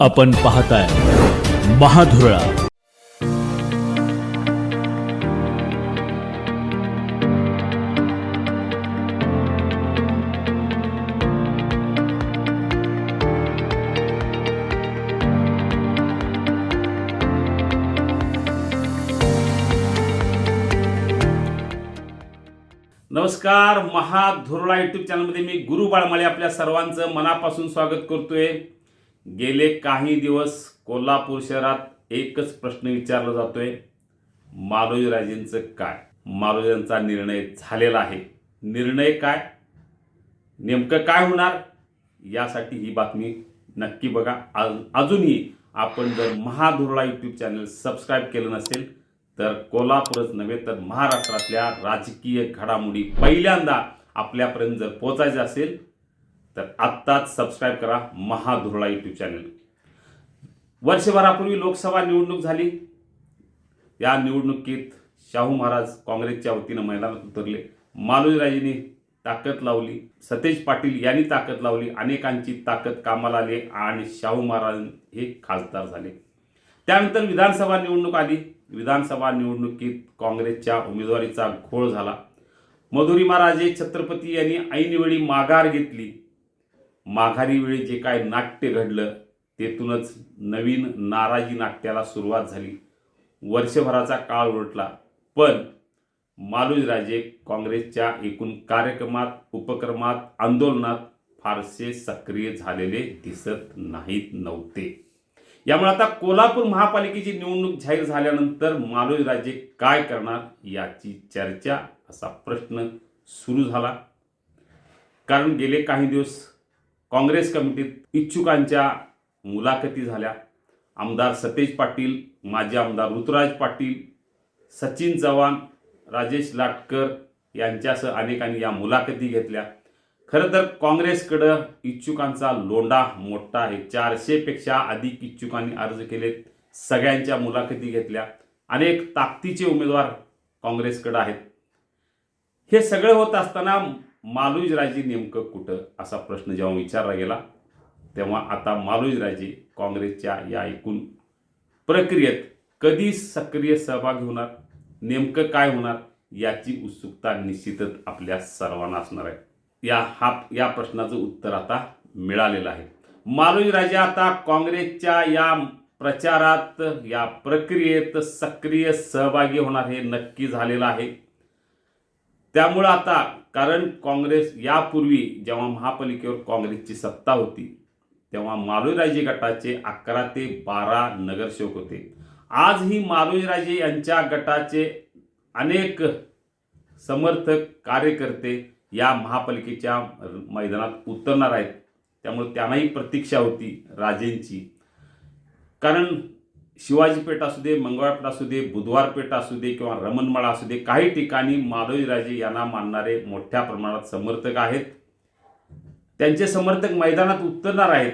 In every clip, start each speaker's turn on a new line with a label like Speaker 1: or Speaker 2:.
Speaker 1: आपण पाहताय महाधुरळा.
Speaker 2: नमस्कार महाधुरळा युट्यूब चॅनलमध्ये मी गुरु बाळमाळे आपल्या सर्वांचं मनापासून स्वागत करतोय. गेले काही दिवस कोल्हापूर शहरात एकच प्रश्न विचारला जातोय मालोजीराजेंचं काय? मालोजींचा निर्णय झालेला आहे. निर्णय काय? नेमकं काय होणार? यासाठी ही बातमी नक्की बघा. आज- अजूनही आपण जर महाधुरळा यूट्यूब चॅनल सबस्क्राईब केलं नसेल तर कोल्हापूरच नव्हे तर महाराष्ट्रातल्या राजकीय घडामोडी पहिल्यांदा आपल्यापर्यंत जर पोचायचं असेल तर आत्ताच सबस्क्राईब करा महाधुरळा यूट्यूब चॅनल वर्षभरापूर्वी लोकसभा निवडणूक झाली. या निवडणुकीत शाहू महाराज काँग्रेसच्या वतीनं मैदानात उतरले. मालोजीराजेंनी ताकद लावली. सतेज पाटील यांनी ताकद लावली. अनेकांची ताकद कामाला आली आणि शाहू महाराज हे खासदार झाले. त्यानंतर विधानसभा निवडणूक आली. विधानसभा निवडणुकीत काँग्रेसच्या उमेदवारीचा घोळ झाला. मधुरी महाराजे छत्रपती यांनी ऐनवेळी माघार घेतली. माघारी वेळी जे काय नाट्य घडलं तेथूनच नवीन नाराजी नाट्याला सुरुवात झाली. वर्षभराचा काळ उलटला पण मालुजराजे काँग्रेसच्या एकूण कार्यक्रमात उपक्रमात आंदोलनात फारसे सक्रिय झालेले दिसत नाहीत नव्हते. यामुळे आता कोल्हापूर महापालिकेची निवडणूक जाहीर झाल्यानंतर मालुजराजे काय करणार याची चर्चा असा प्रश्न सुरू झाला. कारण गेले काही दिवस काँग्रेस कमिटीत इच्छुकांच्या मुलाखती झाल्या. आमदार सतेज पाटील माजी आमदार ऋतुराज पाटील सचिन चव्हाण राजेश लाटकर यांच्यासह अनेकांनी या मुलाखती घेतल्या. खरं तर काँग्रेसकडं इच्छुकांचा लोंढा मोठा आहे. चारशेपेक्षा अधिक इच्छुकांनी अर्ज केलेत. सगळ्यांच्या मुलाखती घेतल्या. अनेक ताकदीचे उमेदवार काँग्रेसकडं आहेत. हे सगळं होत असताना मालुजराजे नेमकं कुठं असा प्रश्न जेव्हा विचारला गेला तेव्हा आता मालुजराजे काँग्रेसच्या या एकूण प्रक्रियेत कधी सक्रिय सहभागी होणार नेमकं काय होणार याची उत्सुकता निश्चितच आपल्या सर्वांना असणार आहे. या हा या प्रश्नाचं उत्तर आता मिळालेलं आहे. मालुजराजे आता काँग्रेसच्या या प्रचारात या प्रक्रियेत सक्रिय सहभागी होणार हे नक्की झालेलं आहे. त्यामुळं आता कारण काँग्रेस यापूर्वी जेव्हा महापालिकेवर काँग्रेसची सत्ता होती तेव्हा मालोजीराजे गटाचे अकरा ते बारा नगरसेवक होते. आजही मालोजीराजे यांच्या गटाचे अनेक समर्थक कार्यकर्ते या महापालिकेच्या मैदानात उतरणार आहेत. त्यामुळे त्यांनाही प्रतीक्षा होती राजेंची. कारण शिवाजी पेठ असू दे मंगळवार असू दे बुधवार पेठ असू दे किंवा रमणमाळा असू दे काही ठिकाणी माधवीराजे यांना मानणारे मोठ्या प्रमाणात समर्थक आहेत. त्यांचे समर्थक मैदानात उतरणार आहेत.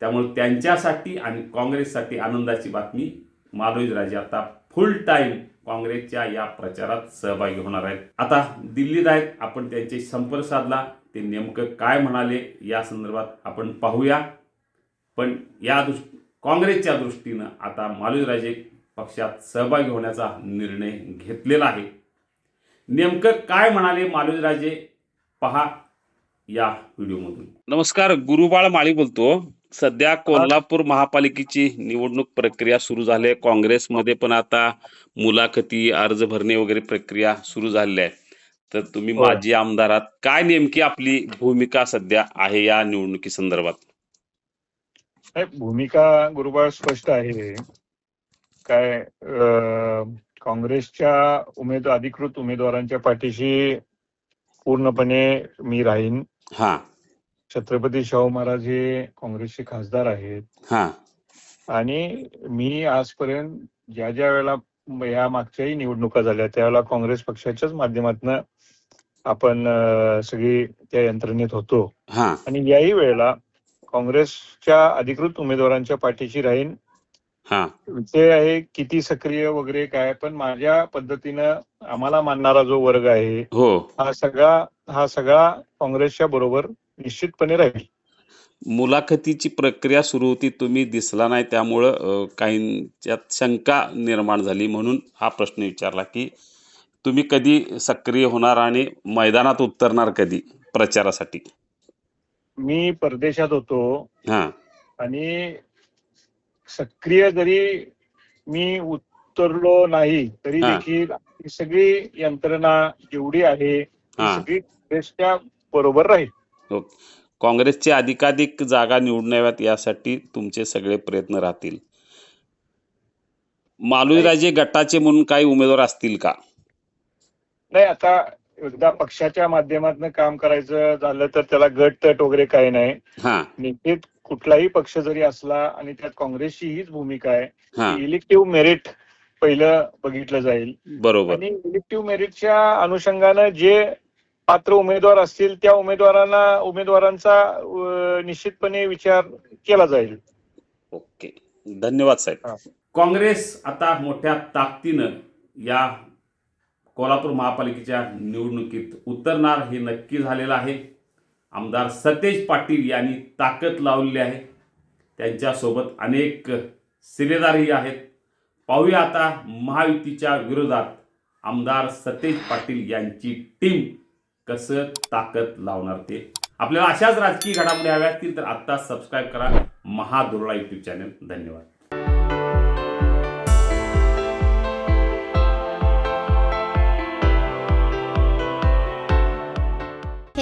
Speaker 2: त्यामुळे त्यांच्यासाठी आणि काँग्रेससाठी आनंदाची बातमी माधवजीराजे आता फुल टाईम काँग्रेसच्या या प्रचारात सहभागी होणार आहेत. आता दिल्लीत आहेत. आपण त्यांचे संपर्क साधला. ते नेमकं काय म्हणाले या संदर्भात आपण पाहूया. पण या दृष्ट काँग्रेसच्या दृष्टीनं आता मालुजराजे पक्षात सहभागी होण्याचा निर्णय घेतलेला आहे. नेमकं काय म्हणाले मालुजराजे पहा या व्हिडिओमधून. नमस्कार गुरुबाळ माळी बोलतो. सध्या कोल्हापूर महापालिकेची निवडणूक प्रक्रिया सुरू झाली आहे. काँग्रेसमध्ये पण आता मुलाखती अर्ज भरणे वगैरे प्रक्रिया सुरू झालेली आहे. तर तुम्ही. माजी आमदार आहात काय नेमकी आपली भूमिका सध्या आहे या निवडणुकी संदर्भात
Speaker 3: नाही, भूमिका गुरुबाळ स्पष्ट आहे. काय काँग्रेसच्या उमेद अधिकृत उमेदवारांच्या पाठीशी पूर्णपणे मी राहीन.
Speaker 2: हा.
Speaker 3: छत्रपती शाहू महाराज हे काँग्रेसचे खासदार आहेत.
Speaker 2: हा.
Speaker 3: आणि मी आजपर्यंत ज्या ज्या वेळेला या मागच्याही निवडणुका झाल्या त्यावेळेला काँग्रेस पक्षाच्याच माध्यमातून आपण सगळी त्या यंत्रणेत होतो.
Speaker 2: हा.
Speaker 3: आणि याही वेळेला काँग्रेसच्या अधिकृत उमेदवारांच्या पाठीशी राहीन.
Speaker 2: हा.
Speaker 3: विषय आहे किती सक्रिय वगैरे काय पण माझ्या पद्धतीनं आम्हाला मानणारा जो वर्ग आहे
Speaker 2: हो.
Speaker 3: हा सगळा हा सगळा काँग्रेसच्या बरोबर निश्चितपणे राहील.
Speaker 2: मुलाखतीची प्रक्रिया सुरू होती तुम्ही दिसला नाही त्यामुळं काहींच्यात शंका निर्माण झाली. म्हणून हा प्रश्न विचारला की तुम्ही कधी सक्रिय होणार आणि मैदानात उतरणार कधी प्रचारासाठी?
Speaker 3: मी परदेशात होतो.
Speaker 2: हां.
Speaker 3: आणि सक्रिय जरी मी उतरलो नाही तरी
Speaker 2: हा.
Speaker 3: देखील ही सगळी यंत्रणा जेवढी आहे ती
Speaker 2: हा.
Speaker 3: सगळी काँग्रेसच्या बरोबर राहील.
Speaker 2: काँग्रेसचे अधिकाधिक जागा निवडून याव्यात यासाठी तुमचे सगळे प्रयत्न राहतील. मालुराजे गटाचे म्हणून काही उमेदवार असतील का?
Speaker 3: नाही आता एकदा पक्षाच्या माध्यमातून काम करायचं झालं तर त्याला गट तट वगैरे काही नाही.
Speaker 2: हां.
Speaker 3: निश्चित कुठलाही पक्ष जरी असला आणि त्यात काँग्रेसची हीच भूमिका आहे
Speaker 2: हां.
Speaker 3: इलेक्टिव्ह मेरिट पहिलं बघितलं जाईल.
Speaker 2: बरोबर.
Speaker 3: आणि इलेक्टिव्ह मेरिटच्या अनुषंगानं जे पात्र उमेदवार असतील त्या उमेदवारांना उमेदवारांचा निश्चितपणे विचार केला जाईल.
Speaker 2: ओके. धन्यवाद साहेब. काँग्रेस आता मोठ्या ताकदीनं या कोल्हापूर महापालिकेच्या निवडणुकीत उतरणार हे नक्की झालेलं आहे. आमदार सतेज पाटील यांनी ताकद लावलेली आहे. त्यांच्यासोबत अनेक सिलेदारही आहेत. पाहूया आता महायुतीच्या विरोधात आमदार सतेज पाटील यांची टीम कसं ताकद लावणार ते. आपल्याला अशाच राजकीय घडामोडी हव्या असतील तर आत्ता सबस्क्राईब करा. महादुर्ला यूट्यूब चॅनल धन्यवाद.